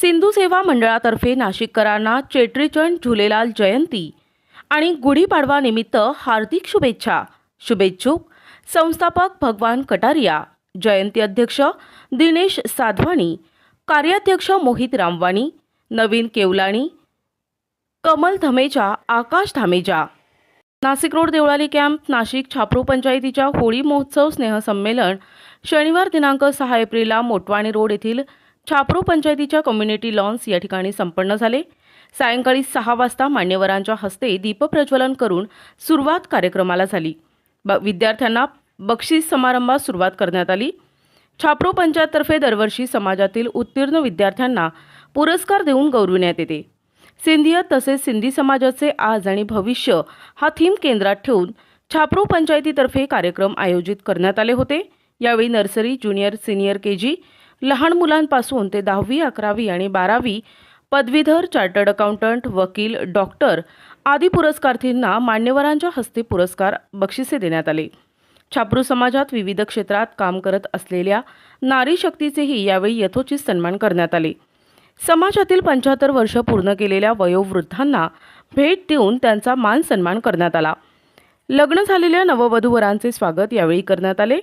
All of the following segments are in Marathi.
सिंधू सेवा मंडळातर्फे नाशिककरांना चेट्रीचंड झुलेलाल जयंती आणि गुढीपाडवा निमित्त हार्दिक शुभेच्छा. शुभेच्छुक संस्थापक भगवान कटारिया जयंती अध्यक्ष दिनेश साधवाणी कार्याध्यक्ष मोहित रामवाणी नवीन केवलाणी कमल धमेजा आकाश धामेजा. नाशिक रोड देवळाली कॅम्प नाशिक छापरू पंचायतीच्या होळी महोत्सव स्नेहसंमेलन शनिवार दिनांक सहा एप्रिलला मोटवाणी रोड येथील छापरू पंचायतीच्या कम्युनिटी लॉन्स या ठिकाणी संपन्न झाले. सायंकाळी सहा वाजता मान्यवरांच्या हस्ते दीपप्रज्वलन करून सुरुवात कार्यक्रमाला झाली. ब विद्यार्थ्यांना बक्षीस समारंभात सुरुवात करण्यात आली. छापरो पंचायततर्फे दरवर्षी समाजातील उत्तीर्ण विद्यार्थ्यांना पुरस्कार देऊन गौरविण्यात येते. सिंधियत तसेच सिंधी समाजाचे आज आणि भविष्य हा थीम केंद्रात ठेवून छापरू पंचायतीतर्फे कार्यक्रम आयोजित करण्यात आले होते. यावेळी nursery junior senior K G लहान मुलांपासून ते दहावी अकरावी आणि बारावी पदवीधर चार्टर्ड अकाउंटंट वकील डॉक्टर आदी पुरस्कार्थींना मान्यवरांच्या हस्ते पुरस्कार बक्षिसे देण्यात आले. छापरू समाजात विविध क्षेत्रात काम करत असलेल्या नारी शक्तीचेही यावेळी यथोचित सन्मान करण्यात आले. समाजातील पंच्याहत्तर वर्ष पूर्ण केलेल्या वयोवृद्धांना भेट देऊन त्यांचा मान सन्मान करण्यात आला. लग्न झालेल्या नववधूवरांचे स्वागत यावेळी करण्यात आले.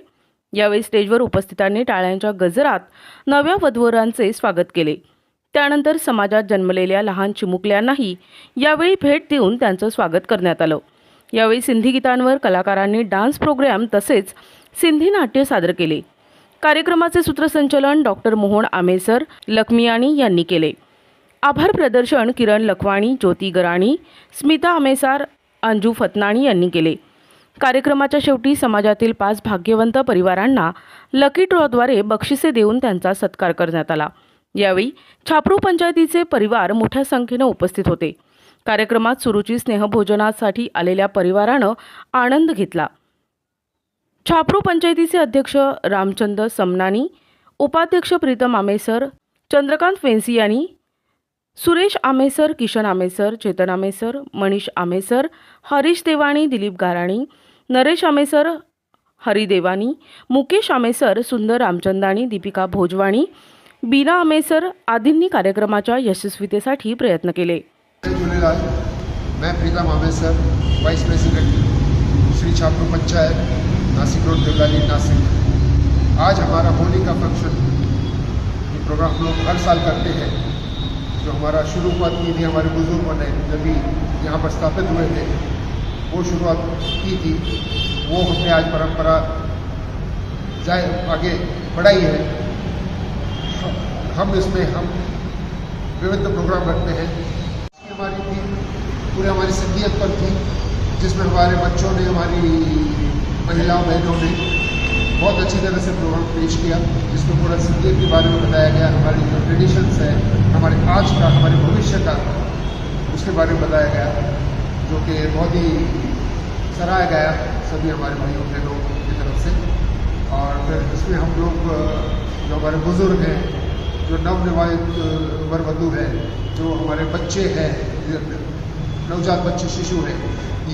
यावेळी स्टेजवर उपस्थितांनी टाळ्यांच्या गजरात नव्या वधूवरांचे स्वागत केले. त्यानंतर समाजात जन्मलेल्या लहान चिमुकल्यांनाही यावेळी भेट देऊन त्यांचं स्वागत करण्यात आलं. यावेळी सिंधी गीतांवर कलाकारांनी डान्स प्रोग्रॅम तसेच सिंधी नाट्य सादर केले. कार्यक्रमाचे सूत्रसंचलन डॉक्टर मोहन आमेसर लखमियाणी यांनी केले. आभार प्रदर्शन किरण लखवाणी ज्योती गराणी स्मिता आमेसार अंजू फतनाणी यांनी केले. कार्यक्रमाच्या शेवटी समाजातील पाच भाग्यवंत परिवारांना लकी ड्रॉद्वारे बक्षिसे देऊन त्यांचा सत्कार करण्यात आला. यावेळी छापरू पंचायतीचे परिवार मोठ्या संख्येनं उपस्थित होते. कार्यक्रमात सुरुची स्नेहभोजनासाठी आलेल्या परिवारानं आनंद घेतला. छापरू पंचायतीचे अध्यक्ष रामचंद्र समनानी उपाध्यक्ष प्रीतम आमेसर चंद्रकांत फेन्सियानी सुरेश आमेसर किशन आमेसर चेतन आमेसर मनीष आमेसर हरीश देवाणी दिलीप गाराणी नरेश आमेसर हरिदेवानी मुकेश आमेसर सुंदर रामचंदानी दीपिका भोजवाणी बीना आमेसर आदींनी कार्यक्रमाच्या यशस्वीतेसाठी प्रयत्न केले. झूलेलाल मैं Pritam Amesar vice president Shri Chhapru panchayat Nashik road Deolali Nashik. आज हमारा होली का फंक्शन ये प्रोग्राम हम लोग हर साल करते हैं। जो हमारा शुरुआत की थी हमारे बुजुर्गों ने जब भी यहाँ पर स्थापित हुए थे वो शुरुआत की थी। वो हमने आज परंपरा जाए आगे बढ़ाई है। हम इसमें हम विविध प्रोग्राम रखते हैं। हमारी थी, पूरे हमारी सिंधियत पर थी, जिसमें हमारे बच्चों ने, हमारी महिलाओं, बहनों ने बहुत अच्छी तरह से प्रोग्राम पेश किया जिसमें पूरा सिंधियत के बारे में बताया गया। हमारी जो ट्रेडिशंस है, हमारे आज का, हमारे भविष्य का, उसके बारे में बताया गया। जो कि बहुत ही सराहा गया सभी हमारे भाइयों बहनों की तरफ़ से। और फिर इसमें हम लोग जो हमारे बुज़ुर्ग हैं जो नवनिर्वाचित अ, वर हैं जो हमारे बच्चे हैं नवजात बच्चे शिशु हैं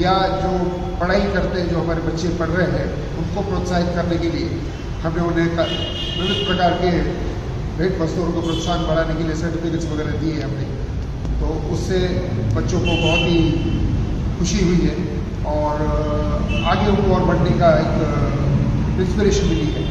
या जो पढ़ाई करते हैं जो हमारे बच्चे पढ़ रहे हैं उनको प्रोत्साहित करने के लिए हमने उन्हें विविध प्रकार के भेंट वस्तुओं को प्रोत्साहन बढ़ाने के लिए सर्टिफिकेट्स वगैरह दिए हमने। तो उससे बच्चों को बहुत ही खुशी हुई है और आगे उनको और बढ़ने का एक इंस्पिरेशन मिली है।